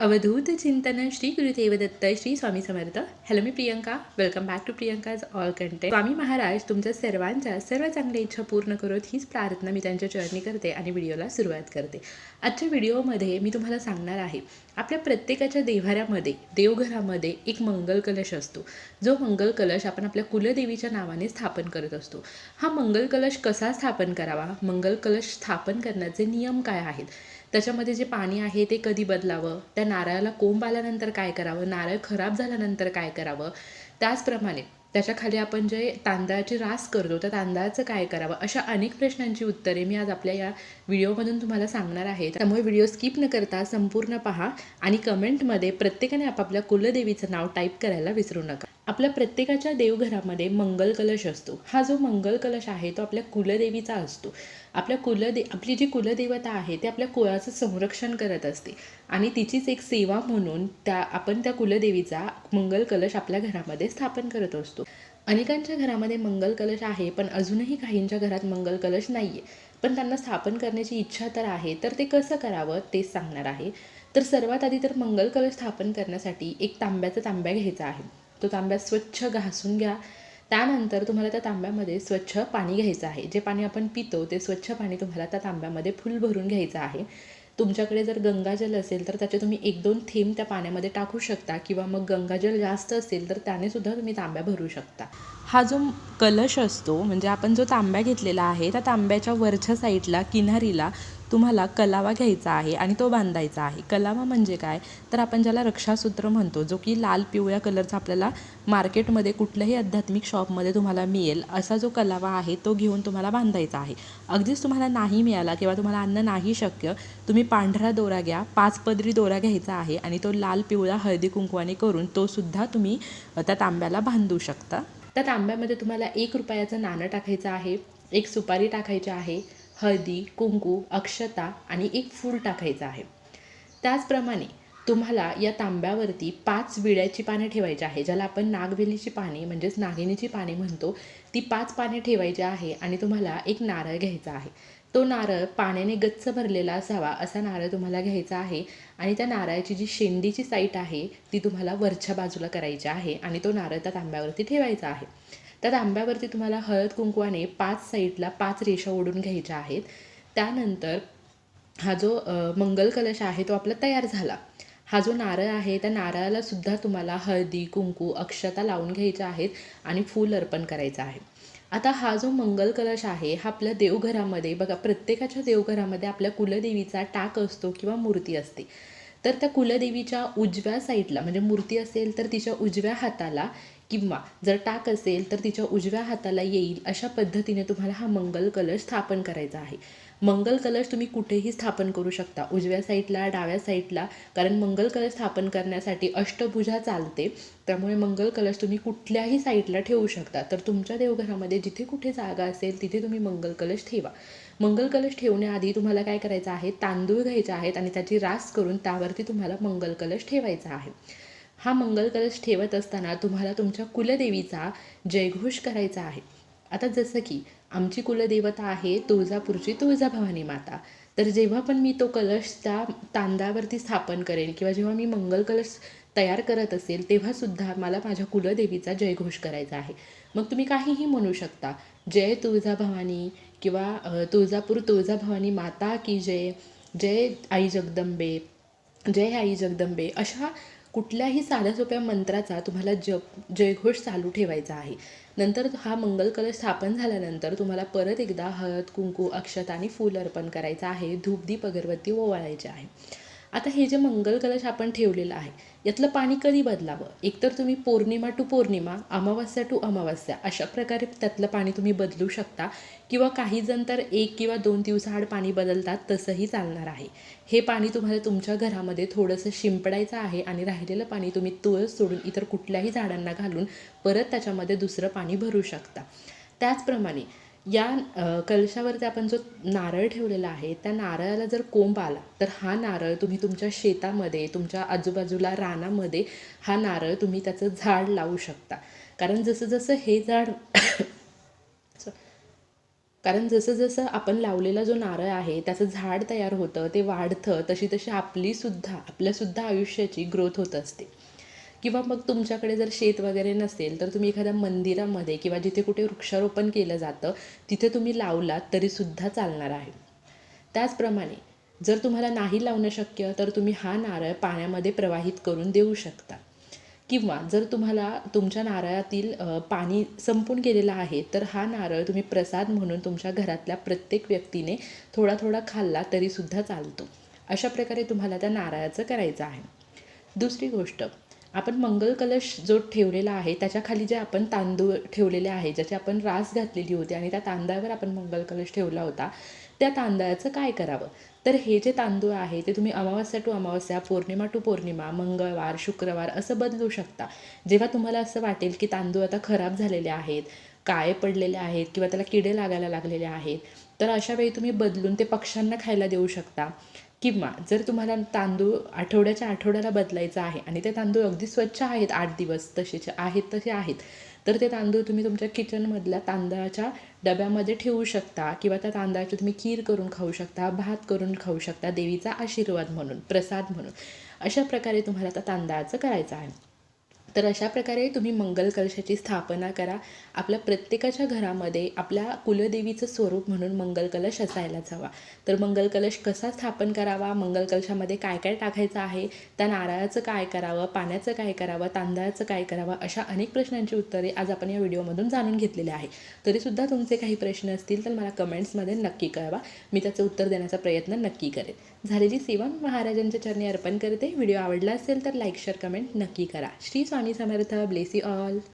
अवधूत चिंतन Shri Gurudev Datta Shri Swami Samarth. Hello me Priyanka. Welcome back to Priyanka's all content Swami Maharaj तुमच्या सर्वांच्या सर्व चांगल्या इच्छा पूर्ण करत हीच प्रार्थना मी त्यांच्या चरणी करते आणि व्हिडिओला सुरुवात करते. आजच्या व्हिडिओमध्ये मी तुम्हाला सांगणार आहे आपल्या प्रत्येकाच्या देव्हाऱ्यामध्ये देवघरामध्ये एक मंगल कलश असतो. जो मंगल कलश आपण आपल्या कुलदेवीच्या नावाने स्थापन करत असतो. हा मंगल कलश कसा स्थापन करावा? मंगल कलश स्थापन करण्याचे नियम काय आहेत? त्याच्यामध्ये जे पाणी आहे ते कधी बदलावं? त्या नारळाला कोंब आल्यानंतर काय करावं? नारळ खराब झाल्यानंतर काय करावं? त्याचप्रमाणे त्याच्याखाली आपण जे तांदळाची रास करतो त्या तांदळाचं काय करावं? अशा अनेक प्रश्नांची उत्तरे मी आज आपल्या या व्हिडिओमधून तुम्हाला सांगणार आहे. त्यामुळे व्हिडिओ स्किप न करता संपूर्ण पहा आणि कमेंटमध्ये प्रत्येकाने आपापल्या कुलदेवीचं नाव टाईप करायला विसरू नका. आपल्या प्रत्येकाच्या देवघरामध्ये मंगल कलश असतो. हा जो मंगल कलश आहे तो आपल्या कुलदेवीचा असतो. आपल्या कुलदे आपली जी कुलदेवता आहे ते आपल्या कुळाचं संरक्षण करत असते. आणि तिचीच एक सेवा म्हणून त्या आपण त्या कुलदेवीचा मंगल कलश आपल्या घरामध्ये स्थापन करत असतो. अनेकांच्या घरामध्ये मंगल कलश आहे पण अजूनही काहींच्या घरात मंगल कलश नाही आहे पण त्यांना स्थापन करण्याची इच्छा तर आहे तर ते कसं करावं तेच सांगणार आहे. तर सर्वात आधी तर मंगल कलश स्थापन करण्यासाठी एक तांब्याचा तांब्या घ्यायचा आहे. तो तांब्या स्वच्छ घासून घ्या. त्यानंतर तुम्हाला त्या तांब्यामध्ये स्वच्छ पाणी घ्यायचं आहे. जे पाणी आपण पितो ते स्वच्छ पाणी तुम्हाला त्या तांब्यामध्ये फुल भरून घ्यायचं आहे. तुमच्याकडे जर गंगाजल असेल तर त्याचे तुम्ही एक दोन थेंब त्या पाण्यामध्ये टाकू शकता किंवा मग गंगाजल जास्त असेल तर त्याने सुद्धा तुम्ही तांब्या भरू शकता. हा जो कलश असतो म्हणजे आपण जो तांब्या घेतलेला आहे त्या तांब्याच्या वरच्या साईडला किनारीला तुम्हाला कलावा घ्यायचा आहे आणि तो बांधायचा आहे. कलावा म्हणजे काय? तर आपण ज्याला रक्षासूत्र म्हणतो जो की लाल पिवळ्या कलरचा आपल्याला मार्केटमध्ये कुठल्याही आध्यात्मिक शॉपमध्ये तुम्हाला मिळेल असा जो कलावा आहे तो घेऊन तुम्हाला बांधायचा आहे. अगदीच तुम्हाला नाही मिळाला किंवा तुम्हाला अन्न नाही शक्य तुम्ही पांढरा दोरा घ्या पाच पदरी दोरा घ्यायचा आहे आणि तो लाल पिवळा हळदी कुंकवाने करून तो सुद्धा तुम्ही त्या तांब्याला बांधू शकता. त्या तांब्यामध्ये तुम्हाला एक रुपयाचं नाणं टाकायचं आहे एक सुपारी टाकायची आहे हळदी कुंकू अक्षता आणि एक फूल टाकायचं आहे. त्याचप्रमाणे तुम्हाला या तांब्यावरती पाच विड्याची पाने ठेवायची आहे ज्याला आपण नागवेलीची पाने म्हणजेच नागिनीची पाने म्हणतो ती पाच पाने ठेवायची आहे आणि तुम्हाला एक नारळ घ्यायचा आहे. तो नारळ पाण्याने गच्च भरलेला असावा असा नारळ तुम्हाला घ्यायचा आहे. आणि त्या नारळाची जी शेंडीची साईट आहे ती तुम्हाला वरच्या बाजूला करायची आहे आणि तो नारळ त्या तांब्यावरती ठेवायचा आहे. त्या तांब्यावरती तुम्हाला हळद कुंकवाने पाच साईडला पाच रेषा ओढून घ्यायच्या आहेत. त्यानंतर हा जो मंगल कलश आहे तो आपला तयार झाला. हा जो नारळ आहे त्या नारळाला सुद्धा तुम्हाला हळदी कुंकू अक्षता लावून घ्यायच्या आहेत आणि फूल अर्पण करायचं आहे. आता हा जो मंगल कलश आहे हा आपल्या देवघरामध्ये बघा प्रत्येकाच्या देवघरामध्ये आपल्या कुलदेवीचा टाक असतो किंवा मूर्ती असते. तर त्या कुलदेवीच्या उजव्या साईडला म्हणजे मूर्ती असेल तर तिच्या उजव्या हाताला किंवा जर टाक असेल तर तिच्या उजव्या हाताला येईल अशा पद्धतीने तुम्हाला हा मंगल कलश स्थापन करायचा आहे. मंगल कलश तुम्ही कुठेही स्थापन करू शकता. उजव्या साईडला डाव्या साईडला. कारण मंगल कलश स्थापन करण्यासाठी अष्टभुजा चालते. त्यामुळे मंगल कलश तुम्ही कुठल्याही साईडला ठेवू शकता. तर तुमच्या देवघरामध्ये जिथे कुठे जागा असेल तिथे तुम्ही मंगल कलश ठेवा. मंगल कलश ठेवण्याआधी तुम्हाला काय करायचं आहे? तांदूळ घ्यायचे आहेत आणि त्याची रास करून त्यावरती तुम्हाला मंगल कलश ठेवायचा आहे. हा मंगल कलश ठेवत असताना तुम्हाला तुमच्या कुलदेवीचा जयघोष करायचा आहे. आता जसं की आमची कुलदेवता आहे तुळजापूरची तुळजाभवानी माता. तर जेव्हा पण मी तो कलश त्या तांदळावरती स्थापन करेन किंवा जेव्हा मी मंगल कलश तयार करत असेल तेव्हासुद्धा मला माझ्या कुलदेवीचा जयघोष करायचा आहे. मग तुम्ही काहीही म्हणू शकता. जय तुळजाभवानी किंवा तुळजापूर तुळजाभवानी माता की जय जय आई जगदंबे जय आई जगदंबे अशा कुठल्याही साध्या सोप्या मंत्राचा तुम्हाला जप जयघोष चालू ठेवायचा आहे. नंतर हा मंगल कलश स्थापन झाल्यानंतर तुम्हाला परत एकदा हळद कुंकू अक्षत आणि फूल अर्पण करायचं आहे. धूपदीप अगरबत्ती ओवाळायचे आहे. आता हे जे मंगल कलश आपण ठेवलेलं आहे यातलं पाणी कधी बदलावं? एकतर तुम्ही पौर्णिमा टू पौर्णिमा अमावस्या टू अमावस्या अशा प्रकारे त्यातलं पाणी तुम्ही बदलू शकता किंवा काही जण तर एक किंवा दोन दिवसाआड पाणी बदलतात तसंही चालणार आहे. हे पाणी तुम्हाला तुमच्या घरामध्ये थोडंसं शिंपडायचं आहे आणि राहिलेलं पाणी तुम्ही तुळस सोडून इतर कुठल्याही झाडांना घालून परत त्याच्यामध्ये दुसरं पाणी भरू शकता. त्याचप्रमाणे या कलशावरती आपण जो नारळ ठेवलेला आहे त्या नारळाला जर कोंब आला तर हा नारळ तुम्ही तुमच्या शेतामध्ये तुमच्या आजूबाजूला रानामध्ये हा नारळ तुम्ही त्याचं झाड लावू शकता. कारण जसं जसं हे झाड कारण जसं जसं आपण लावलेला जो नारळ आहे त्याचं झाड तयार होतं ते वाढतं तशी तशी आपलीसुद्धा आपल्यासुद्धा आयुष्याची ग्रोथ होत असते. किंवा मग तुमच्याकडे जर शेत वगैरे नसेल तर तुम्ही एखाद्या मंदिरामध्ये किंवा जिथे कुठे वृक्षारोपण केलं जातं तिथे तुम्ही लावलात तरीसुद्धा चालणार आहे. त्याचप्रमाणे जर तुम्हाला नाही लावणं शक्य तर तुम्ही हा नारळ पाण्यामध्ये प्रवाहित करून देऊ शकता. किंवा जर तुम्हाला तुमच्या नारळातील पाणी संपून गेलेलं आहे तर हा नारळ तुम्ही प्रसाद म्हणून तुमच्या घरातल्या प्रत्येक व्यक्तीने थोडा थोडा खाल्ला तरीसुद्धा चालतो. अशा प्रकारे तुम्हाला त्या नारळाचं करायचं आहे. दुसरी गोष्ट आपण मंगल कलश जो ठेवलेला आहे त्याच्याखाली जे आपण तांदूळ ठेवलेले आहे ज्याची आपण रास घातलेली होती आणि त्या तांदळावर आपण मंगल कलश ठेवला होता त्या तांदळाचं काय करावं? तर हे जे तांदूळ आहे ते तुम्ही अमावस्या टू अमावस्या पौर्णिमा टू पौर्णिमा मंगळवार शुक्रवार असं बदलू शकता. जेव्हा तुम्हाला असं वाटेल की तांदूळ आता खराब झालेले आहेत काळे पडलेले आहेत किंवा त्याला किडे लागायला लागलेले आहेत तर अशा वेळी तुम्ही बदलून ते पक्ष्यांना खायला देऊ शकता. किंवा जर तुम्हाला तांदूळ आठवड्याच्या आठवड्याला बदलायचं आहे आणि ते तांदूळ अगदी स्वच्छ आहेत आठ दिवस तसेचे आहेत तसे आहेत तर ते तांदूळ तुम्ही तुमच्या किचनमधल्या तांदळाच्या डब्यामध्ये ठेवू शकता किंवा त्या तांदळाची तुम्ही खीर करून खाऊ शकता भात करून खाऊ शकता देवीचा आशीर्वाद म्हणून प्रसाद म्हणून. अशा प्रकारे तुम्हाला त्या तांदळाचं करायचं आहे. तर अशा प्रकारे तुम्ही मंगल कलशाची स्थापना करा. आपल्या प्रत्येकाच्या घरामध्ये आपल्या कुलदेवीचं स्वरूप म्हणून मंगल कलश असायलाच हवा. तर मंगल कलश कसा स्थापन करावा? मंगल कलशामध्ये काय काय टाकायचं आहे? त्या नारळाचं काय करावं? पाण्याचं काय करावं? तांदळाचं काय करावं? अशा अनेक प्रश्नांची उत्तरे आज आपण या व्हिडिओमधून जाणून घेतलेली आहे तरीसुद्धा तुमचे काही प्रश्न असतील तर मला कमेंट्समध्ये नक्की कळवा. मी त्याचं उत्तर देण्याचा प्रयत्न नक्की करेन. झालेली सेवा मी महाराजांच्या चरणी अर्पण करते. व्हिडिओ आवडला असेल तर लाईक शेअर कमेंट नक्की करा. श्री स्वामी समर्थ. Bless all